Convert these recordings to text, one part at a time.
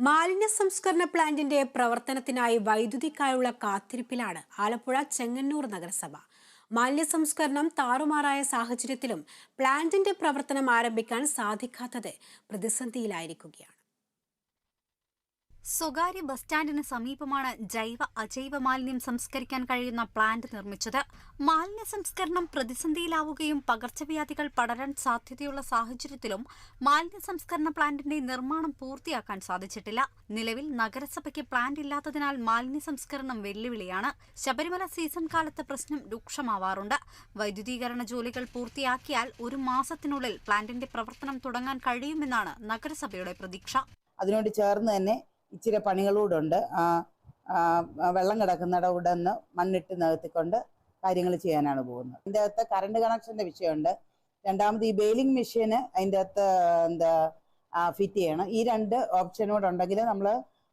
മാലിന്യ സംസ്കരണ പ്ലാന്റിന്റെ പ്രവർത്തനത്തിനായി വൈദ്യുതിക്കായുള്ള കാത്തിരിപ്പിലാണ് ആലപ്പുഴ ചെങ്ങന്നൂർ നഗരസഭ. മാലിന്യ സംസ്കരണം താറുമാറായ സാഹചര്യത്തിലും പ്ലാന്റിന്റെ പ്രവർത്തനം ആരംഭിക്കാൻ സാധിക്കാത്തത് പ്രതിസന്ധിയിലായിരിക്കുകയാണ്. സ്വകാര്യ ബസ് സ്റ്റാൻഡിന് സമീപമാണ് ജൈവ അജൈവ മാലിന്യം സംസ്കരിക്കാൻ കഴിയുന്ന പ്ലാന്റ് നിർമ്മിച്ചത്. മാലിന്യ സംസ്കരണം പ്രതിസന്ധിയിലാവുകയും പകർച്ചവ്യാധികൾ പടരാൻ സാധ്യതയുള്ള സാഹചര്യത്തിലും മാലിന്യ സംസ്കരണ പ്ലാന്റിന്റെ നിർമ്മാണം പൂർത്തിയാക്കാൻ സാധിച്ചിട്ടില്ല. നിലവിൽ നഗരസഭയ്ക്ക് പ്ലാന്റ് ഇല്ലാത്തതിനാൽ മാലിന്യ സംസ്കരണം വെല്ലുവിളിയാണ്. ശബരിമല സീസൺ കാലത്ത് പ്രശ്നം രൂക്ഷമാവാറുണ്ട്. വൈദ്യുതീകരണ ജോലികൾ പൂർത്തിയാക്കിയാൽ ഒരു മാസത്തിനുള്ളിൽ പ്ലാന്റിന്റെ പ്രവർത്തനം തുടങ്ങാൻ കഴിയുമെന്നാണ് നഗരസഭയുടെ പ്രതീക്ഷ. അതിനോട് ചേർന്ന് തന്നെ ഇച്ചിരി പണികളൂടുണ്ട്. വെള്ളം കിടക്കുന്നിട ഉടന്ന് മണ്ണിട്ട് നികത്തിക്കൊണ്ട് കാര്യങ്ങൾ ചെയ്യാനാണ് പോകുന്നത്. അതിന്റെ അകത്ത് കറണ്ട് കണക്ഷന്റെ വിഷയമുണ്ട്. രണ്ടാമത് ഈ ബെയിലിംഗ് മെഷീന് അതിന്റെ അകത്ത് എന്താ ഫിറ്റ് ചെയ്യണം. ഈ രണ്ട് ഓപ്ഷനോട് ഉണ്ടെങ്കിൽ നമ്മൾ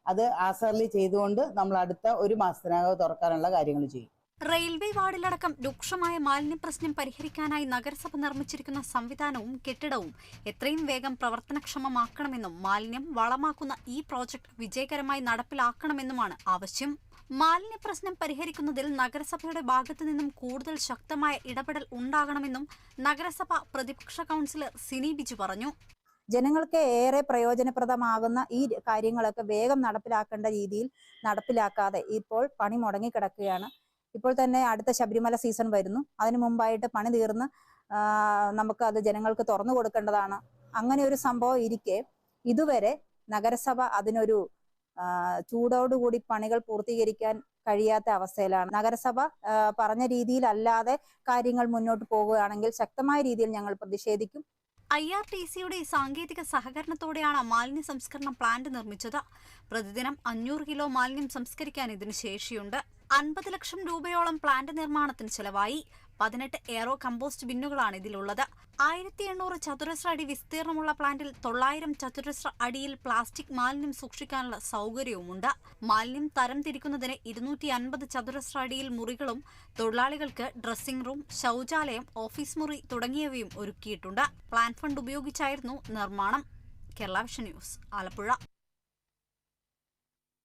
അത് ആസർലി ചെയ്തുകൊണ്ട് നമ്മൾ അടുത്ത ഒരു മാസത്തിനകം തുറക്കാനുള്ള കാര്യങ്ങൾ ചെയ്യും. റെയിൽവേ വാർഡിലടക്കം രൂക്ഷമായ മാലിന്യ പ്രശ്നം പരിഹരിക്കാനായി നഗരസഭ നിർമ്മിച്ചിരിക്കുന്ന സംവിധാനവും കെട്ടിടവും എത്രയും വേഗം പ്രവർത്തനക്ഷമമാക്കണമെന്നും മാലിന്യം വളമാക്കുന്ന ഈ പ്രോജക്ട് വിജയകരമായി നടപ്പിലാക്കണമെന്നുമാണ് ആവശ്യം. മാലിന്യ പ്രശ്നം പരിഹരിക്കുന്നതിൽ നഗരസഭയുടെ ഭാഗത്തു നിന്നും കൂടുതൽ ശക്തമായ ഇടപെടൽ ഉണ്ടാകണമെന്നും നഗരസഭ പ്രതിപക്ഷ കൗൺസിലർ സിനി ബിജു പറഞ്ഞു. ജനങ്ങൾക്ക് ഏറെ പ്രയോജനപ്രദമാകുന്ന ഈ കാര്യങ്ങളൊക്കെ വേഗം നടപ്പിലാക്കേണ്ട രീതിയിൽ നടപ്പിലാക്കാതെ ഇപ്പോൾ പണി മുടങ്ങിക്കിടക്കുകയാണ്. ഇപ്പോൾ തന്നെ അടുത്ത ശബരിമല സീസൺ വരുന്നു. അതിനു മുമ്പായിട്ട് പണി തീർന്ന് നമുക്ക് അത് ജനങ്ങൾക്ക് തുറന്നു കൊടുക്കേണ്ടതാണ്. അങ്ങനെ ഒരു സംഭവം ഇരിക്കെ ഇതുവരെ നഗരസഭ അതിനൊരു ചൂടോടുകൂടി പണികൾ പൂർത്തീകരിക്കാൻ കഴിയാത്ത അവസ്ഥയിലാണ്. നഗരസഭ പറഞ്ഞ രീതിയിലല്ലാതെ കാര്യങ്ങൾ മുന്നോട്ട് പോവുകയാണെങ്കിൽ ശക്തമായ രീതിയിൽ ഞങ്ങൾ പ്രതിഷേധിക്കും. ഐ ആർ ടി സിയുടെ സാങ്കേതിക സഹകരണത്തോടെയാണ് മാലിന്യ സംസ്കരണ പ്ലാന്റ് നിർമ്മിച്ചത്. പ്രതിദിനം അഞ്ഞൂറ് കിലോ മാലിന്യം സംസ്കരിക്കാൻ ഇതിന് ശേഷിയുണ്ട്. അൻപത് ലക്ഷം രൂപയോളം പ്ലാന്റ് നിർമ്മാണത്തിന് ചെലവായി. പതിനെട്ട് എയറോ കമ്പോസ്റ്റ് ബിന്നുകളാണ് ഇതിലുള്ളത്. ആയിരത്തി എണ്ണൂറ് ചതുരശ്ര അടി വിസ്തീർണമുള്ള പ്ലാന്റിൽ തൊള്ളായിരം ചതുരശ്ര അടിയിൽ പ്ലാസ്റ്റിക് മാലിന്യം സൂക്ഷിക്കാനുള്ള സൗകര്യവുമുണ്ട്. മാലിന്യം തരം തിരിക്കുന്നതിന് ഇരുന്നൂറ്റി അൻപത് ചതുരശ്ര അടിയിൽ മുറികളും തൊഴിലാളികൾക്ക് ഡ്രസ്സിംഗ് റൂം ശൗചാലയം ഓഫീസ് മുറി തുടങ്ങിയവയും ഒരുക്കിയിട്ടുണ്ട്. പ്ലാൻ ഫണ്ട് ഉപയോഗിച്ചായിരുന്നു നിർമ്മാണം. Kerala vision news Alappuzha.